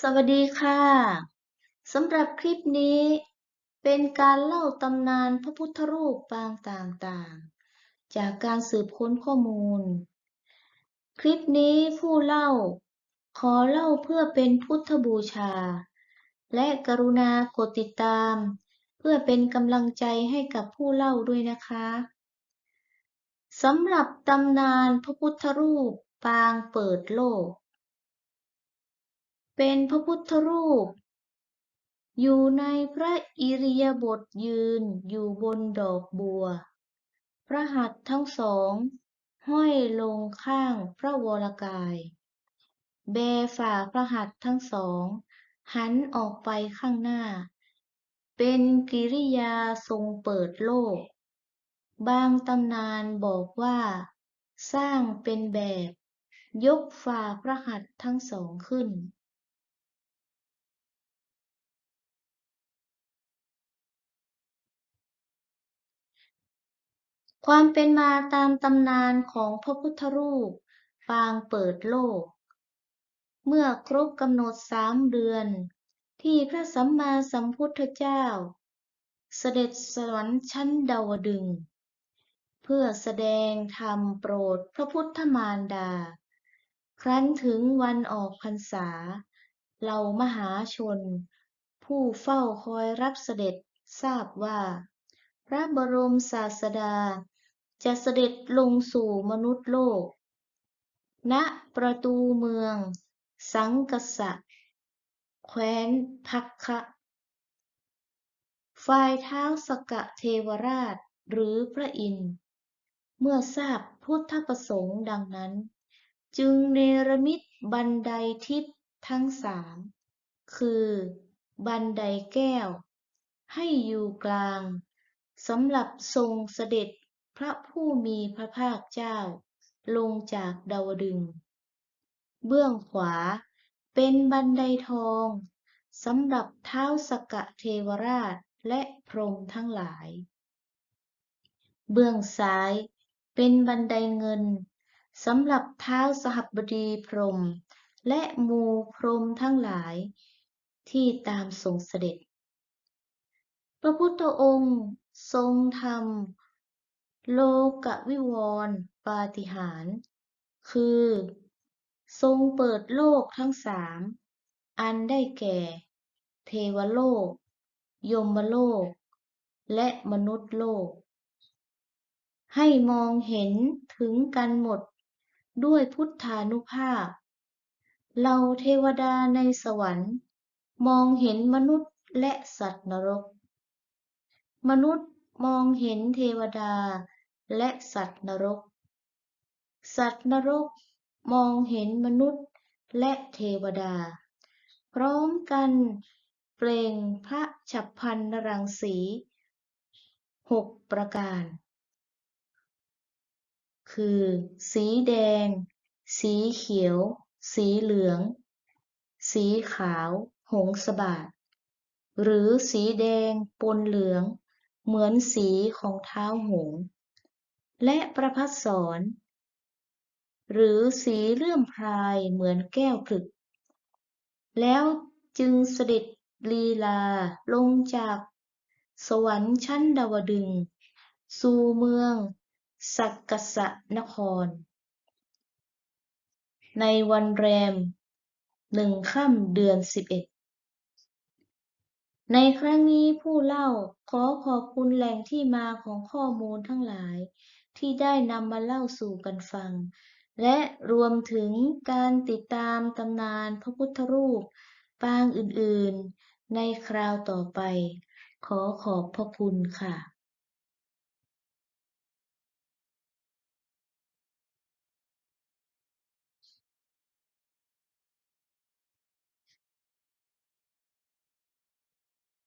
สวัสดีค่ะ สำหรับคลิปนี้ เป็นการเล่าตำนานพระพุทธรูปปางต่างๆ จากการสืบค้นข้อมูล คลิปนี้ผู้เล่า ขอเล่าเพื่อเป็นพุทธบูชา และกรุณากดติดตาม เพื่อเป็นกำลังใจให้กับผู้เล่าด้วยนะคะสำหรับตำนานพระพุทธรูปปางเปิดโลก เป็นพระพุทธรูป อยู่ในพระอิริยาบถยืนอยู่บนดอกบัว พระหัตถ์ทั้งสอง ห้อยลงข้างพระวรกาย แบฝ่าพระหัตถ์ทั้งสอง หันออกไปข้างหน้า เป็นกิริยาทรงเปิดโลก บางตำนานบอกว่า สร้างเป็นแบบยกฝ่าพระหัตถ์ทั้งสองขึ้น ความเป็นมาตามตำนานของพระพุทธรูป ปางเปิดโลก เมื่อครบกำหนดสามเดือน ที่พระสัมมาสัมพุทธเจ้า เสด็จสวรรค์ชั้นดาวดึง เพื่อแสดงธรรมโปรดพระพุทธมารดา ครั้นถึงวันออกพรรษาเหล่ามหาชน ผู้เฝ้าคอยรับเสด็จทราบว่า พระบรมศาสดา จะเสด็จลงสู่มนุษย์โลก ณ ประตูเมือง สังกสะแคว้นพักคะฝ่ายท้าสกะเทวราชหรือพระอินทร์ เมื่อทราบพุทธประสงค์ดังนั้น จึงเนรมิตบันไดทิพทั้งสาม คือบันไดแก้ว ให้อยู่กลางสำหรับทรงเสด็จ พระผู้มีพระภาคเจ้า ลงจากดาวดึง เบื้องขวาเป็นบันไดทองสำหรับเท้าสกะเทวราชและพรหมทั้งหลาย เบื้องซ้ายเป็นบันไดเงินสำหรับเท้าสหัปบดีพรหมและมูพรหมทั้งหลาย ที่ตามทรงเสด็จ พระพุทธองค์ทรงทำ โลกวิวรณ์ปาฏิหาริย์คือ ทรงเปิดโลกทั้งสาม อันได้แก่ เทวโลก ยมโลก และมนุษย์โลก ให้มองเห็นถึงกันหมดด้วยพุทธานุภาพเหล่าเทวดาในสวรรค์ มองเห็นมนุษย์และสัตว์นรก มนุษย์มองเห็นเทวดา และสัตว์นรก สัตว์นรกมองเห็นมนุษย์และเทวดา พร้อมกันเปล่งพระฉัพพรรณรังสีหกประการ คือ สีแดง สีเขียว สีเหลือง สีขาว หงสบาทหรือสีแดงปนเหลือง เหมือนสีของเท้าหงส์ และประภัสสรหรือสีเลื่อมพรายเหมือนแก้วผลึก แล้วจึงเสด็จลีลาลงจากสวรรค์ชั้นดาวดึง สู่เมืองสักกสะนคร ในวันแรมหนึ่งค่ำเดือนสิบเอ็ดในครั้งนี้ผู้เล่าขอขอบคุณแหล่งที่มาของข้อมูลทั้งหลาย ที่ได้นำมาเล่าสู่กันฟัง และรวมถึงการติดตามตำนานพระพุทธรูป ปางอื่นๆ ในคราวต่อไป ขอขอบพระคุณค่ะ